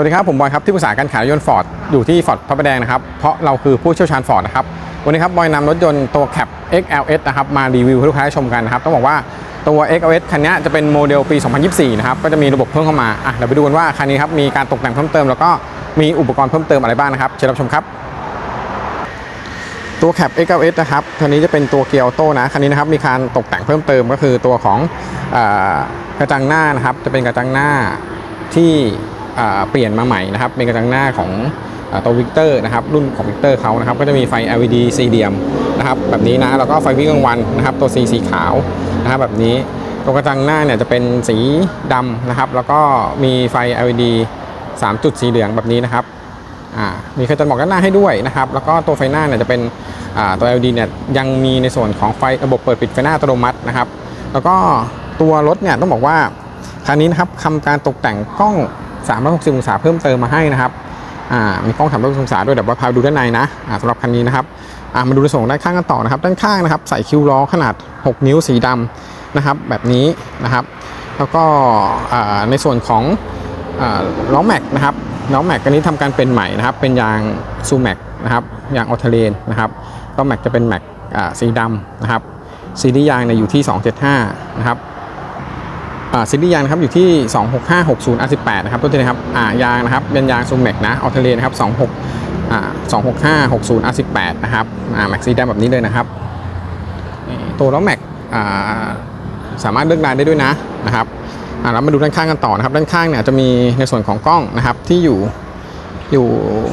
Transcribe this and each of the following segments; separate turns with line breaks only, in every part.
วัสดีครับ ผมบอยครับ ที่ปรึกษาการขายรถยนต์ฟอร์ดอยู่ที่ฟอร์ดพระประแดงนะครับ เพราะเราคือผู้เชี่ยวชาญฟอร์ดนะครับ วันนี้ครับบอยนำรถยนต์ตัว Cap XLS นะครับ มารีวิวให้ลูกค้าได้ชมกันนะครับ ต้องบอกว่าตัว XLS คันนี้จะเป็นโมเดลปี 2024 นะครับ ก็จะมีระบบเพิ่มเข้ามาอะเดี๋ยวไปดูกันว่าคันนี้ครับมีการตกแต่งเพิ่มเติมแล้วก็มีอุปกรณ์เพิ่มเติมอะไรบ้างนะครับเชิญรับชมครับตัว Cap XLS นะครับคันนี้จะเป็นตัวเกียร์ออโต้นะคันนี้นะครับมีการตกแต่งเพิ่มเติมก็คือตัวของอกระจังหน้านะครับจะเป็นกระจังหน้าที่ เปลี่ยนมาใหม่นะครับเป็นกระจังหน้าของตัววิกเตอร์นะครับรุ่นของวิกเตอร์เขานะครับก็จะมีไฟ LED สี่เหลี่ยมนะครับแบบนี้นะแล้วก็ไฟวิ่งกลางวันนะครับตัวสีสีขาวนะครับแบบนี้ตัวกระจังหน้าเนี่ยจะเป็นสีดำนะครับแล้วก็มีไฟ LED 3 จุดสีเหลืองแบบนี้นะครับมีเครื่องจนบอกด้านหน้าให้ด้วยนะครับแล้วก็ตัวไฟหน้าเนี่ยจะเป็นตัว LED เนี่ยยังมีในส่วนของไฟระบบเปิดปิดไฟหน้าอัตโนมัตินะครับแล้วก็ตัวรถเนี่ยต้องบอกว่าคันนี้นะครับทำการตกแต่งกล้อง 360 องศาเพิ่มเติมมาให้นะครับมีกล้อง360องศาด้วยเดี๋ยวว่าพาดูด้านในนะสำหรับคันนี้นะครับมาดูในส่วนของด้านข้างกันต่อนะครับ ด้านข้างนะครับ ใส่คิ้วล้อขนาด 6 นิ้วสีดำนะครับ แบบนี้นะครับ แล้วก็ในส่วนของอล้อแม็กนะครับล้อแม็กอันนี้ทำการเป็นใหม่นะครับ เป็นยางซูแม็กนะครับยางออเทเลนนะครับล้อแม็กจะเป็นแม็กสีดำนะครับซีรีส์ยางเนี่ยอยู่ที่ 275 นะครับ ซีรีส์ยางนะครับอยู่ที่ 26560 R18 นะครับตัวนี้นะครับอ่ายางนะครับเป็นยางซูมแม็กนะออเทเลนนะครับ26อ่า26560 R18 นะครับอ่าแม็กสีดำแบบนี้เลยนะครับตัวล้อแม็กอ่าสามารถเลือกลายได้ด้วยนะนะครับอะเรามาดูด้านข้างกันต่อนะครับด้านข้างเนี่ยจะมีในส่วนของกล้องนะครับที่อยู่อยู่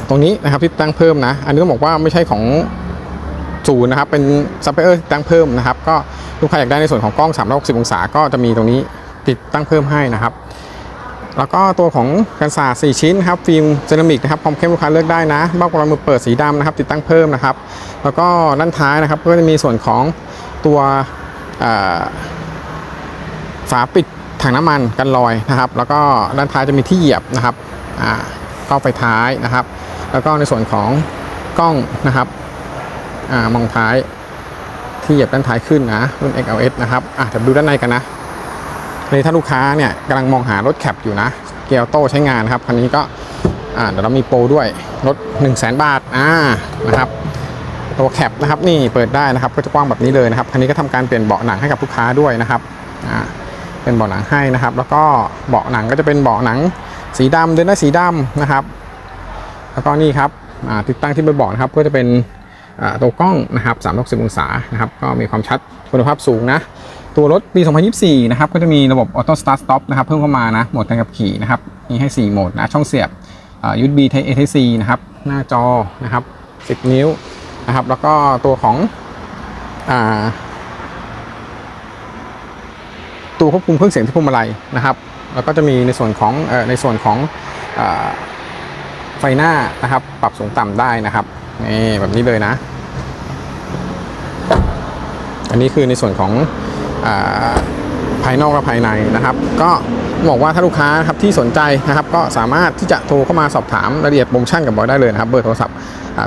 ตรงนี้นะครับที่ตั้งเพิ่มนะ อันนี้ต้องบอกว่าไม่ใช่ของศูนย์นะครับเป็นซัพพลายเออร์ตั้งเพิ่มนะครับ ก็ลูกค้าอยากได้ในส่วนของกล้อง360องศาก็จะมีตรงนี้ ติดตั้งเพิ่มให้นะครับ แล้วก็ตัวของกันศาสตร์4ชิ้นครับฟิล์มเซรามิกนะครับความเข้มลูกค้าเลือกได้นะเบ้ากรองมือเปิดสีดำนะครับติดตั้งเพิ่มนะครับ แล้วก็ด้านท้ายนะครับก็จะมีส่วนของตัวฝาปิดถังน้ำมันกันรอยนะครับ แล้วก็ด้านท้ายจะมีที่เหยียบนะครับอ่าไฟท้ายนะครับ แล้วก็ในส่วนของกล้องนะครับอมองท้ายที่เหยียบด้านท้ายขึ้นนะรุ่น XLS นะครับอะเดี๋ยวดูด้านในกันนะ นถ้าลูกค้าเนี่ยกำลังมองหารถแคปอยู่นะ เกียร์โต้ใช้งานครับคันนี้ก็เดี๋ยวเรามีโปรด้วยรถ 1 0 0 0 0แบาทอ่านะครับตัวแคปนะครับนี่เปิดได้นะครับก็จะกว้างแบบนี้เลยนะครับคันนี้ก็ทำการเปลี่ยนเบาะหนังให้กับลูกค้าด้วยนะครับอ่าเป็นเบาะหนังให้นะครับ แล้วก็เบาะหนังก็จะเป็นเบาะหนังสีดำเดินได้สีดำนะครับ แล้วก็นี่ครับติดตั้งที่บนเบาะนะครับก็จะเป็นตัวกล้องนะครับ360องศานะครับก็มีความชัดคุณภาพสูงนะ ตัวรถปี 2024 นะครับ ก็จะมีระบบ Auto Start Stop นะครับ เพิ่มเข้ามานะ โหมดการขับขี่นะครับ มีให้ 4 โหมดนะ ช่องเสียบอ่า USB Type A Type C นะครับ หน้าจอนะครับ 10 นิ้วนะครับ แล้วก็ตัวของอ่าตัวควบคุมเครื่องเสียงที่พวงมาลัยนะครับ แล้วก็จะมีในส่วนของเอ่อในส่วนของอ่าไฟหน้านะครับ ปรับสูงต่ำได้นะครับนี่แบบนี้เลยนะ อันนี้คือในส่วนของ ภายนอกและภายในนะครับ ก็บอกว่าถ้าลูกค้านะครับที่สนใจนะครับก็สามารถที่จะโทรเข้ามาสอบถามรายละเอียดโปรโมชั่นกับบอยได้เลยนะครับเบอร์โทรศัพท์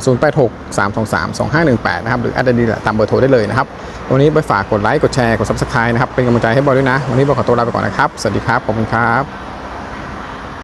0 8 6 3 2 3 2 5 1 8 นะครับ หรือแอดดีตามเบอร์โทรได้เลยนะครับ วันนี้ไปฝากกดไลค์ กดแชร์ กดซับสไคร b e นะครับ เป็นกำลังใจให้บอยด้วยนะ วันนี้บอยขอตัวลาไปก่อนนะครับ สวัสดีครับ ขอบคุณครับ